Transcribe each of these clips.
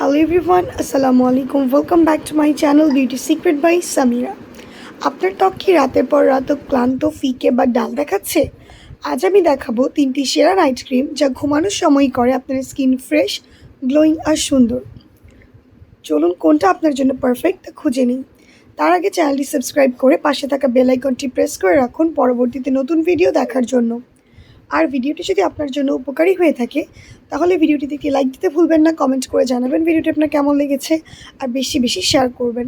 Hello everyone আসসালামু আলাইকুম welcome back to my channel beauty secret by Samira আপনার ত্বক কি রাতের পর রাত ক্লান্ত, ফিকে বা ডাল দেখাচ্ছে? আজ আমি দেখাবো তিনটি সেরা নাইট ক্রিম যা ঘুমানোর সময় করে আপনার স্কিন ফ্রেশ গ্লোয়িং আর সুন্দর। চলুন কোনটা আপনার জন্য পারফেক্ট তা খুঁজে নিই। তার আগে চ্যানেলটি সাবস্ক্রাইব করে পাশে থাকা বেল আইকনটি প্রেস করে রাখুন পরবর্তীতে নতুন ভিডিও দেখার জন্য। আর ভিডিওটি যদি আপনার জন্য উপকারী হয়ে থাকে, তাহলে ভিডিওটিতে একটি লাইক দিতে ভুলবেন না কমেন্ট করে জানাবেন ভিডিওটি আপনার কেমন লেগেছে, আর বেশি বেশি শেয়ার করবেন।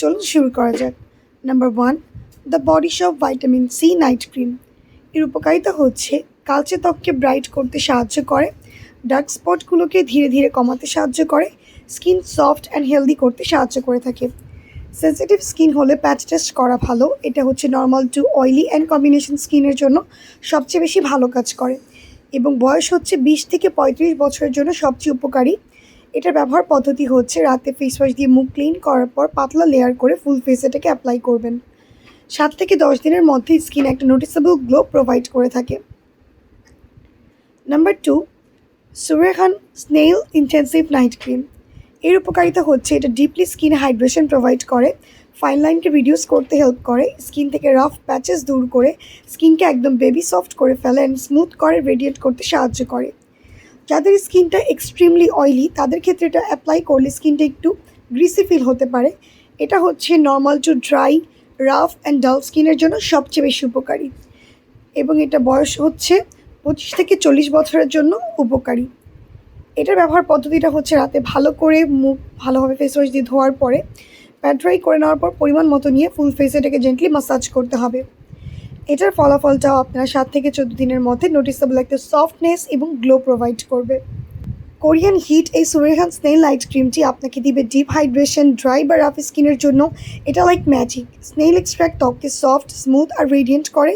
চলুন শুরু করা যাক। Number one the Body Shop vitamin C night cream এর উপকারিতা হচ্ছে, কালচে ত্বককে ব্রাইট করতে সাহায্য করে ডার্ক স্পটগুলোকে ধীরে ধীরে কমাতে সাহায্য করে স্কিন সফট অ্যান্ড হেলদি করতে সাহায্য করে থাকে। সেন্সিটিভ স্কিন হলে প্যাচ টেস্ট করা ভালো। এটা হচ্ছে normal to oily and combination স্কিনের জন্য সবচেয়ে বেশি ভালো কাজ করে। এবং বয়স হচ্ছে বিশ থেকে পঁয়ত্রিশ বছরের জন্য সবচেয়ে উপকারী। এটার ব্যবহার পদ্ধতি হচ্ছে রাতে ফেস ওয়াশ দিয়ে মুখ ক্লিন করার পর পাতলা লেয়ার করে ফুল ফেস এটাকে অ্যাপ্লাই করবেন। সাত থেকে দশ দিনের মধ্যে স্কিন একটা নোটিসেবল গ্লো প্রোভাইড করে থাকে। নাম্বার টু সুরেখান স্নেইল ইন্টেন্সিভ নাইট ক্রিম এর উপকারিতা হচ্ছে এটা ডিপলি স্কিনে হাইড্রেশন প্রোভাইড করে। ফাইন লাইনকে রিডিউস করতে হেল্প করে। স্কিন থেকে রাফ প্যাচেস দূর করে স্কিনকে একদম বেবি সফট করে ফেলে অ্যান্ড স্মুথ করে রেডিয়েট করতে সাহায্য করে। যাদের স্কিনটা এক্সট্রিমলি অয়েলি তাদের ক্ষেত্রে এটা অ্যাপ্লাই করলে স্কিনটা একটু গ্রিসি ফিল হতে পারে। এটা হচ্ছে normal to dry rough and dull স্কিনের জন্য সবচেয়ে বেশি উপকারী। এবং এটা বয়স হচ্ছে পঁচিশ থেকে চল্লিশ বছরের জন্য উপকারী। এটার ব্যবহার পদ্ধতিটা হচ্ছে রাতে ভালো করে মুখ ভালোভাবে ফেস ওয়াশ দিয়ে ধোয়ার পরে প্যাড ড্রাই করে নেওয়ার পর পরিমাণ মতো নিয়ে ফুল ফেসে এটাকে জেন্টলি মাসাজ করতে হবে। এটার ফলাফলটাও আপনারা সাত থেকে চোদ্দ দিনের মধ্যে নোটিসেবল একটা সফটনেস এবং গ্লো প্রোভাইড করবে। কোরিয়ান হিট এই সুরেহান স্নেল লাইট ক্রিমটি আপনাকে দিবে ডিপ হাইড্রেশন ড্রাই বা রাফ স্কিনের জন্য। এটা লাইক ম্যাজিক স্নেল এক্সট্র্যাক্ট ত্বককে সফট স্মুথ আর রেডিয়েন্ট করে,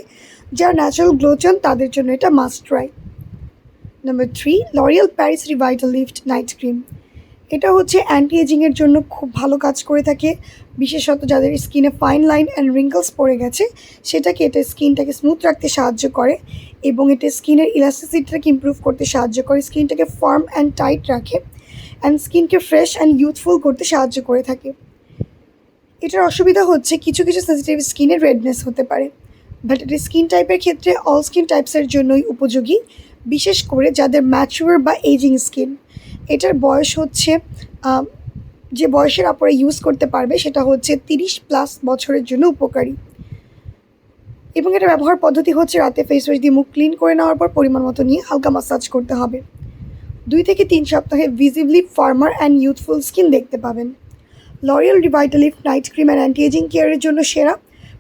যারা ন্যাচারাল গ্লো চান তাদের জন্য এটা must try number three L'Oreal Paris Revitalift night cream এটা হচ্ছে অ্যান্টি এজিংয়ের জন্য খুব ভালো কাজ করে থাকে, বিশেষত যাদের স্কিনে ফাইন লাইন অ্যান্ড রিঙ্কলস পড়ে গেছে, সেটাকে এটা স্কিনটাকে স্মুথ রাখতে সাহায্য করে এবং এটা স্কিনের ইলাস্টিসিটিটাকে ইম্প্রুভ করতে সাহায্য করে, স্কিনটাকে ফার্ম অ্যান্ড টাইট রাখে অ্যান্ড স্কিনকে ফ্রেশ অ্যান্ড ইউথফুল করতে সাহায্য করে থাকে। এটার অসুবিধা হচ্ছে কিছু কিছু সেন্সিটিভ স্কিনের রেডনেস হতে পারে বাট এটা স্কিন টাইপের ক্ষেত্রে অল স্কিন টাইপসের জন্যই উপযোগী। বিশেষ করে যাদের ম্যাচুয়ার বা এজিং স্কিন এটার বয়স হচ্ছে যে বয়সের আপরে ইউজ করতে পারবে সেটা হচ্ছে তিরিশ প্লাস বছরের জন্য উপকারী। এবং এটা ব্যবহার পদ্ধতি হচ্ছে রাতে ফেস ওয়াশ দিয়ে মুখ ক্লিন করে নেওয়ার পর পরিমাণ মতো নিয়ে হালকা মাসাজ করতে হবে। দুই থেকে তিন সপ্তাহে visibly firmer and youthful skin দেখতে পাবেন। L'Oreal Revitalift night cream and anti aging কেয়ারের জন্য সেরা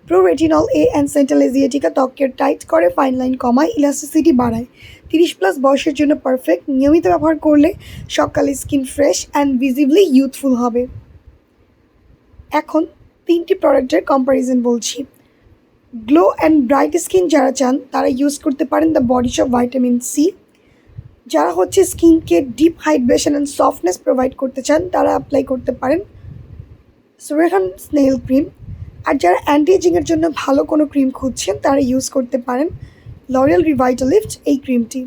pro retinol A and centella asiatica ত্বকের টাইট করে ফাইন লাইন কমায় ইলাস্টিসিটি বাড়ায়। তিরিশ প্লাস বয়সের জন্য পারফেক্ট নিয়মিত ব্যবহার করলে সকালে skin fresh and visibly youthful হবে। এখন তিনটি প্রোডাক্টের কম্প্যারিজন বলছি। গ্লো অ্যান্ড ব্রাইট স্কিন যারা চান, তারা ইউজ করতে পারেন the Body Shop vitamin C যারা হচ্ছে স্কিনকে deep hydration and softness provide করতে চান, তারা অ্যাপ্লাই করতে পারেন। সুরেহান স্নেল ক্রিম আর যারা অ্যান্টি এজিংয়ের জন্য ভালো কোনো ক্রিম খুঁজছেন, তারা ইউজ করতে পারেন লরিয়াল রিভাইটালিফ্ট এই ক্রিমটি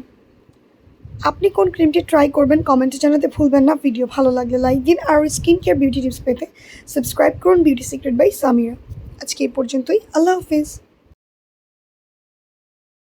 আপনি কোন ক্রিমটি ট্রাই করবেন কমেন্টে জানাতে ভুলবেন না। ভিডিও ভালো লাগলে লাইক দিন। আর স্কিন কেয়ার বিউটি টিপস পেতে সাবস্ক্রাইব করুন বিউটি সিক্রেট বাই সামিরা আজকে এই পর্যন্তই। আল্লাহ হাফিজ।